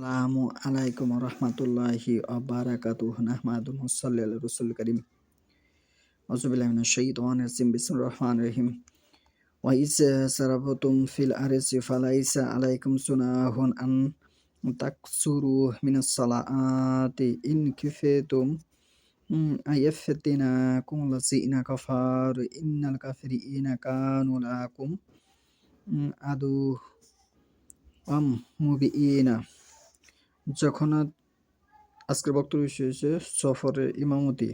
আসসালামু আলাইকুম রহমতুল্লাহি আবারাকাতুহ নাহমাদুহ সাল্লি আলা রাসূল করিম আউযুবিল্লাহি মিনাশ শাইতানির রাজিম বিসমিল্লাহির রহমানির রহিম ওয়া ইজ সারাবতুম ফিল আরজি ফালাইসা আলাইকুম সুনাহুন আন তাকসুরু মিনাস সালাati ইন কিফাতুম আয়াফতিনাকুম লাযিনা কাফার ইন্নাল কাফিরিনা কানু লাকুম আদু আম মুবিইনা যখন আজকের বক্তব্য বিষয় হচ্ছে সফরের ইমামতি।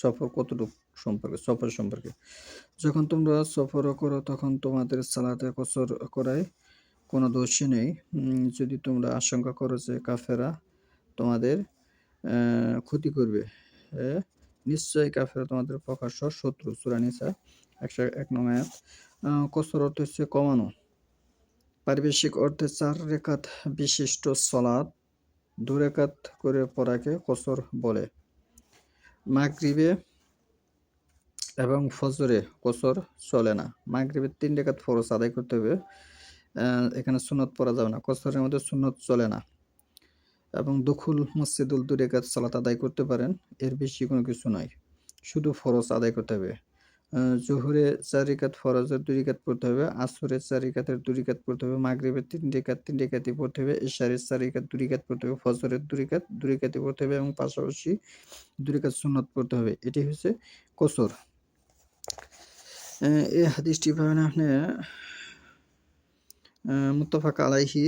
সফর কতটুকু সম্পর্কে? সফর সম্পর্কে। যখন তোমরা সফর করো, তখন তোমাদের সালাতে কসর করায় কোনো দোষী নেই। যদি তোমরা আশঙ্কা করো যে কাফেরা তোমাদের ক্ষতি করবে নিশ্চয়ই কাফেরা তোমাদের প্রকাশ্য শত্রু। সুরানিসা একশো এক নমায়াত কসর অর্থ হচ্ছে কমানো। পারিবেশিক অর্থে চার রেখাত বিশিষ্ট সলাদ দু রেখাত করে পড়াকে কসর বলে। মাগরিবে এবং ফজরে কসর চলে না। মাগরিবে তিন রেখাত ফরজ আদায় করতে হবে। এখানে সুনত পড়া যাবে না। কসরের মধ্যে সুনত চলে না। এবং দখুল মসজিদুল দু রেখাত সালাত আদায় করতে পারেন, এর বেশি কোনো কিছু নয়। শুধু ফরজ আদায় করতে হবে। জোহরে চার রিকাত ফরজের দুই রিকাত পড়তে হবে, আসরের চার রিকাতের দুই রিকাত পড়তে হবে, মাগরিবের তিন রিকাত, তিন রিকাতই পড়তে হবে, এশারের চার রিকাত, দুই রিকাত পড়তে হবে, ফজরের দুই রিকাত, দুই রিকাতই পড়তে হবে এবং পাশাপাশি দুই রিকাত সুন্নত পড়তে হবে। এটি হচ্ছে কসর। এই হাদিসটি পাবেন আপনি মুত্তাফাক আলাইহি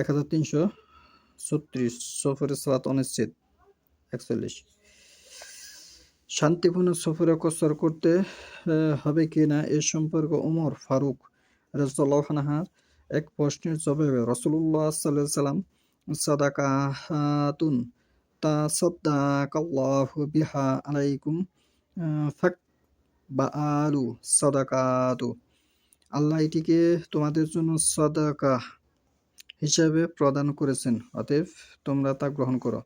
এক হাজার তিনশো ছত্রিশ, সফরের সালাত অনিশ্চিত, একচল্লিশ। শান্তিপূর্ণ সফরে কসর করতে হবে কি না এ সম্পর্কে ওমর ফারুক রাজহার এক প্রশ্নের জবাবে রসুল্লাহ সাল্লাহ সাল্লাম সাদাকাতুন তা সদ্দাকাল্লাহ বিহা আলাইকুম ফাক বা আলু সদাকাতু। আল্লাহ এটিকে তোমাদের জন্য সদাকা হিসাবে প্রদান করেছেন, অতএব তোমরা তা গ্রহণ করো।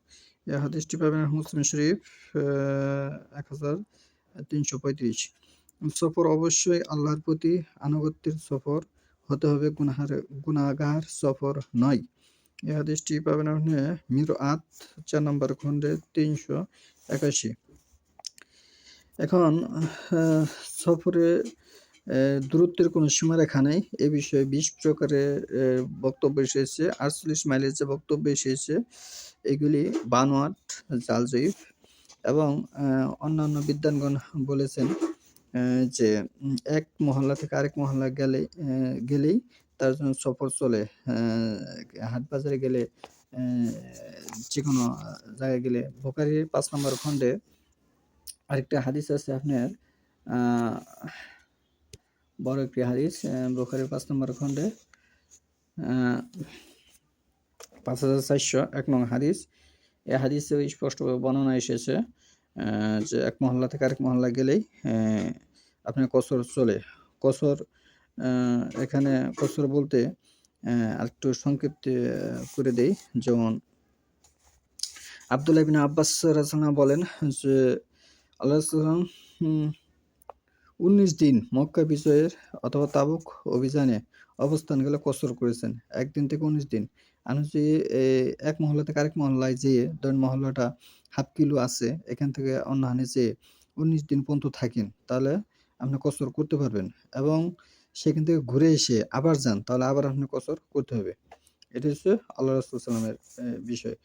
হাদিসটি পাবেন মুসলিম শরীফ এক হাজার তিনশো পঁয়ত্রিশ। সফর অবশ্যই আল্লাহর প্রতি আনুগত্যের সফর হতে হবে, গুনাহার গুনাগার সফর নয়। এই হাদিসটি পাবেন আপনি মির আত চার নম্বর খণ্ডে তিনশো একাশি। এখন সফরে দূরত্বের কোনো সীমারেখা নেই। এ বিষয়ে বিশ প্রকারের বক্তব্য এসেছে। আটচল্লিশ মাইলের যে বক্তব্য এসেছে, এগুলি বানোয়াট, জালজয়ীফ এবং অন্যান্য বিদ্যানগণ বলেছেন যে এক মহল্লা থেকে আরেক মহল্লা গেলে গেলেই তার জন্য সফর চলে। হাটবাজারে গেলে যে কোনো জায়গায় গেলে। বোকারির পাঁচ নম্বর খণ্ডে আরেকটা হাদিস আছে আপনার বড় একটি হাদিস বোখারির পাঁচ নম্বর খণ্ডে পাঁচ হাজার চারশো এক নং হাদিস। এ হাদিসে স্পষ্টভাবে বর্ণনা এসেছে যে এক মহল্লা থেকে আরেক মহল্লা গেলেই আপনার কসর চলে। কসর এখানে কসর বলতে আরেকটু সংক্ষিপ্ত করে দেই। যেমন, আবদুল্লাহ আব্বাস রাজনা বলেন যে, আল্লাহ উনিশ দিন মক্কা বিজয়ের অথবা তাবুক অভিযানে অবস্থান গেলে কসর করেছেন। একদিন থেকে উনিশ দিন। যদি এক মহল্লা থেকে আরেক মহল্লায় যেয়ে ধরেন মহল্লাটা হাফ কিলো আছে, এখান থেকে অন্য হানে যেয়ে উনিশ দিন পর্যন্ত থাকেন, তাহলে আপনি কসর করতে পারবেন এবং সেখান থেকে ঘুরে এসে আবার যান, তাহলে আবার আপনি কসর করতে হবে। এটা হচ্ছে আল্লাহ রসুল সাল্লামের বিষয়।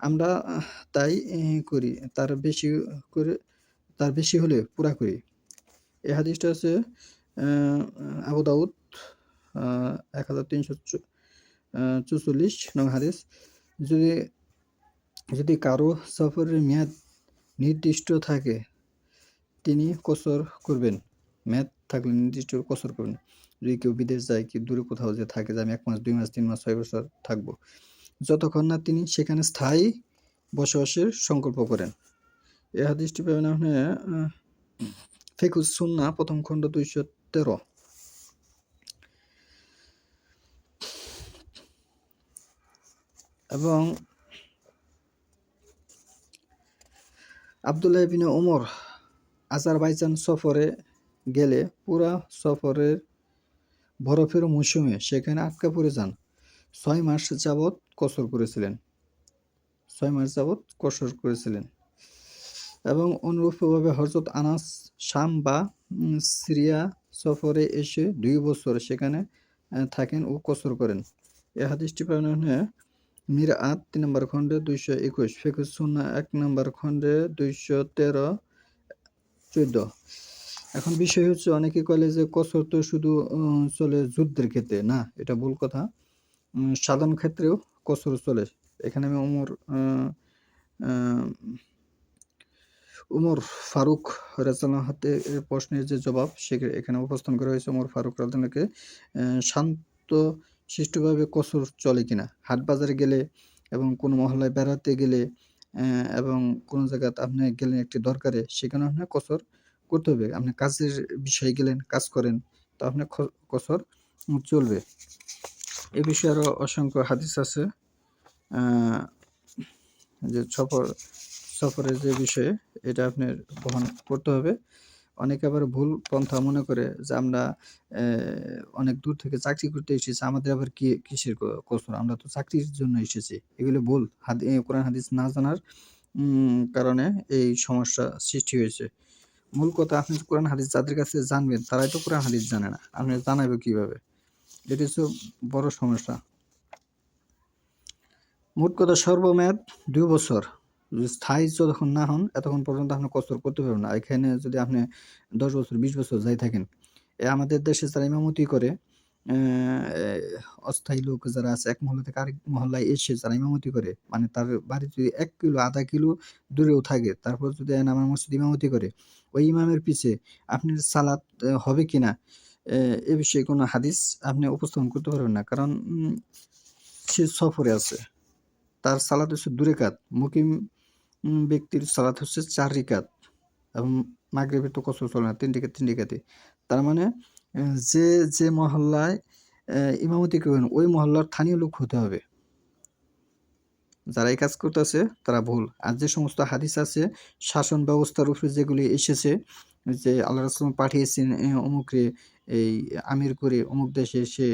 আমরা তাই করি, তার বেশি করে, তার বেশি হলে পুরা করি। এই হাদিসটা আছে আবু দাউদ এক হাজার তিনশো চুচল্লিশ নং হাদিস। যদি যদি কারও সফরের মেয়াদ নির্দিষ্ট থাকে, তিনি কসর করবেন। মেয়াদ থাকলে নির্দিষ্ট কসর করবেন। যদি কেউ বিদেশ যায় কি দূরে কোথাও যে থাকে, যে আমি এক মাস, দুই মাস, তিন মাস, ছয় বছর থাকব, যতক্ষণ না তিনি সেখানে স্থায়ী বসবাসের সংকল্প করেন। এ হাদিসটি পাবেন আপনি ফেকুজ সুন্না, প্রথম খণ্ড দুইশো তেরো। এবং আবদুল্লাহ বিন ওমর আজারবাইজান সফরে গেলে পুরা সফরের বরফের মৌসুমে সেখানে আটকা পড়ে যান। ছয় মাস যাবৎ কসর করেছিলেন। ছয় মাস যাবৎ কসর করেছিলেন। এবং অনুরূপভাবে হজরত আনাস শাম বা সিরিয়া সফরে এসে দুই বছর সেখানে থাকেন ও কসর করেন। এ হাদিসটি হয় মির আট তিন নম্বর খণ্ডে দুইশো একুশ ফেকুস সুন্না এক নম্বর খণ্ডে দুইশো তেরো চোদ্দ। এখন বিষয় হচ্ছে অনেকে কলে যে কসর তো শুধু চলে যুদ্ধের ক্ষেত্রে না এটা ভুল কথা। সাধারণ ক্ষেত্রেও কসর চলে। এখানে আমি আহ, উমর ফারুক রাজাল্লাহ হাতে প্রশ্নের যে জবাব, সে এখানে উপস্থাপন করা হয়েছে। উমর ফারুক রাজাকে শান্ত শিষ্টভাবে কসর চলে কিনা? হাট বাজারে গেলে এবং কোনো মহল্লায় বেড়াতে গেলে এবং কোনো জায়গাতে আপনি গেলেন একটি দরকারে, সেখানে আপনার কসর করতে হবে। আপনি কাজের বিষয়ে গেলেন, কাজ করেন, তো আপনার কসর চলবে। এ বিষয়ে আরও অসংখ্য হাদিস আছে। যে সফর সফরের যে বিষয়ে এটা আপনার বহন করতে হবে। অনেকে আবার ভুল পন্থা মনে করে যে আমরা অনেক দূর থেকে চাকরি করতে এসেছি, আমাদের আবার কি, কিসের ক- কসর? আমরা তো চাকরির জন্য এসেছি। এগুলো ভুল। হাদি কোরআন, হাদিস না জানার কারণে এই সমস্যা সৃষ্টি হয়েছে। মূল কথা আপনি কোরআন, হাদিস যাদের কাছে জানবেন, তারাই তো কোরআন, হাদিস জানে না। আপনি জানাবে কীভাবে? এটি হচ্ছে বড় সমস্যা। মোট কথা সর্বমেয়াদ দুই বছর। স্থায়ী যতক্ষণ না হন, এতক্ষণ পর্যন্ত আপনি কসর করতে পারবেন না। এখানে যদি আপনি দশ বছর, বিশ বছর যাই থাকেন, এ আমাদের দেশে যারা ইমামতি করে অস্থায়ী লোক যারা আছে, এক মহল্লা থেকে আরেক মহল্লায় এসে যারা ইমামতি করে মানে তার বাড়ি যদি এক কিলো, আধা কিলো দূরেও থাকে, তারপর যদি আমার মসজিদ ইমামতি করে, ওই ইমামের পিছে আপনার সালাত হবে কি না এ বিষয়ে কোনো হাদিস আপনি উপস্থাপন করতে পারবেন না। কারণ সে সফরে আছে। তার সালাত হচ্ছে দু রেকাত মুকিম ব্যক্তির সালাত হচ্ছে চার রিকাত এবং মাগরিবের তো কসর চলে না, তিন রিকাত, তিন রিকাতে। তার মানে যে যে মহল্লায় ইমামতি করবেন, ওই মহল্লার স্থানীয় লোক হতে হবে। যারা এই কাজ করতেছে, তারা ভুল। আর যে সমস্ত হাদিস আছে, শাসন ব্যবস্থার উপরে যেগুলি এসেছে, যে আল্লাহ রাসুল পাঠিয়েছেন অমুকরে এই আমির করে, অমুক দেশে সে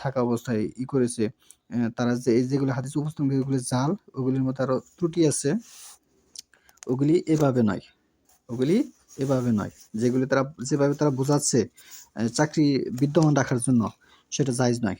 থাকা অবস্থায় ই করেছে। তারা যে, এই যেগুলো হাদিস উপস্থাপন এগুলো জাল, ওগুলির মধ্যে আরও ত্রুটি আছে। ওগুলি এভাবে নয়। ওগুলি এভাবে নয়। যেগুলি তারা, যেভাবে তারা বোঝাচ্ছে চাকরি বিদ্যমান রাখার জন্য, সেটা জায়জ নয়।